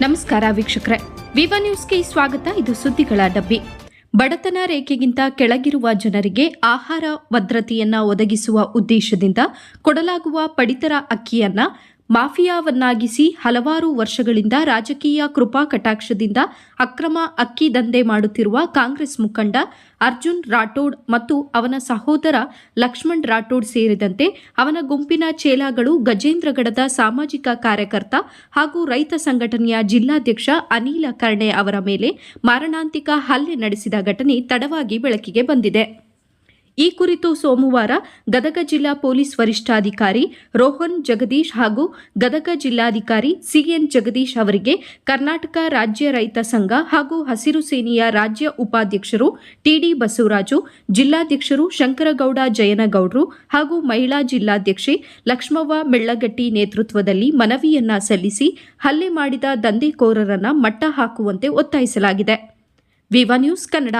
ನಮಸ್ಕಾರ ವೀಕ್ಷಕರೇ. ವಿವ ನ್ಯೂಸ್ಗೆ ಸ್ವಾಗತ, ಇದು ಸುದ್ದಿಗಳ ಡಬ್ಬಿ. ಬಡತನ ರೇಖೆಗಿಂತ ಕೆಳಗಿರುವ ಜನರಿಗೆ ಆಹಾರ, ಭದ್ರತೆಯನ್ನ ಒದಗಿಸುವ ಉದ್ದೇಶದಿಂದ ಕೊಡಲಾಗುವ ಪಡಿತರ ಅಕ್ಕಿಯನ್ನ ಮಾಫಿಯಾವನ್ನಾಗಿಸಿ ಹಲವಾರು ವರ್ಷಗಳಿಂದ ರಾಜಕೀಯ ಕೃಪಾ ಕಟಾಕ್ಷದಿಂದ ಅಕ್ರಮ ಅಕ್ಕಿ ದಂಧೆ ಮಾಡುತ್ತಿರುವ ಕಾಂಗ್ರೆಸ್ ಮುಖಂಡ ಅರ್ಜುನ್ ರಾಠೋಡ್ ಮತ್ತು ಅವನ ಸಹೋದರ ಲಕ್ಷ್ಮಣ್ ರಾಠೋಡ್ ಸೇರಿದಂತೆ ಅವನ ಗುಂಪಿನ ಚೇಲಾಗಳು ಗಜೇಂದ್ರಗಡದ ಸಾಮಾಜಿಕ ಕಾರ್ಯಕರ್ತ ಹಾಗೂ ರೈತ ಸಂಘಟನೆಯ ಜಿಲ್ಲಾಧ್ಯಕ್ಷ ಅನಿಲ ಕರ್ಣೆ ಅವರ ಮೇಲೆ ಮಾರಣಾಂತಿಕ ಹಲ್ಲೆ ನಡೆಸಿದ ಘಟನೆ ತಡವಾಗಿ ಬೆಳಕಿಗೆ ಬಂದಿದೆ. ಈ ಕುರಿತು ಸೋಮವಾರ ಗದಗ ಜಿಲ್ಲಾ ಪೊಲೀಸ್ ವರಿಷ್ಠಾಧಿಕಾರಿ ರೋಹನ್ ಜಗದೀಶ್ ಹಾಗೂ ಗದಗ ಜಿಲ್ಲಾಧಿಕಾರಿ ಸಿಎನ್ ಜಗದೀಶ್ ಅವರಿಗೆ ಕರ್ನಾಟಕ ರಾಜ್ಯ ರೈತ ಸಂಘ ಹಾಗೂ ಹಸಿರು ಸೇನೆಯ ರಾಜ್ಯ ಉಪಾಧ್ಯಕ್ಷರು ಟಿಡಿ ಬಸವರಾಜು, ಜಿಲ್ಲಾಧ್ಯಕ್ಷರು ಶಂಕರಗೌಡ ಜಯನಗೌಡರು ಹಾಗೂ ಮಹಿಳಾ ಜಿಲ್ಲಾಧ್ಯಕ್ಷೆ ಲಕ್ಷ್ಮವ್ವ ಮೆಳ್ಳಗಟ್ಟಿ ನೇತೃತ್ವದಲ್ಲಿ ಮನವಿಯನ್ನ ಸಲ್ಲಿಸಿ ಹಲ್ಲೆ ಮಾಡಿದ ದಂಧೆಕೋರರನ್ನ ಮಟ್ಟ ಹಾಕುವಂತೆ ಒತ್ತಾಯಿಸಲಾಗಿದೆ. ವಿವಾ ನ್ಯೂಸ್ ಕನ್ನಡ.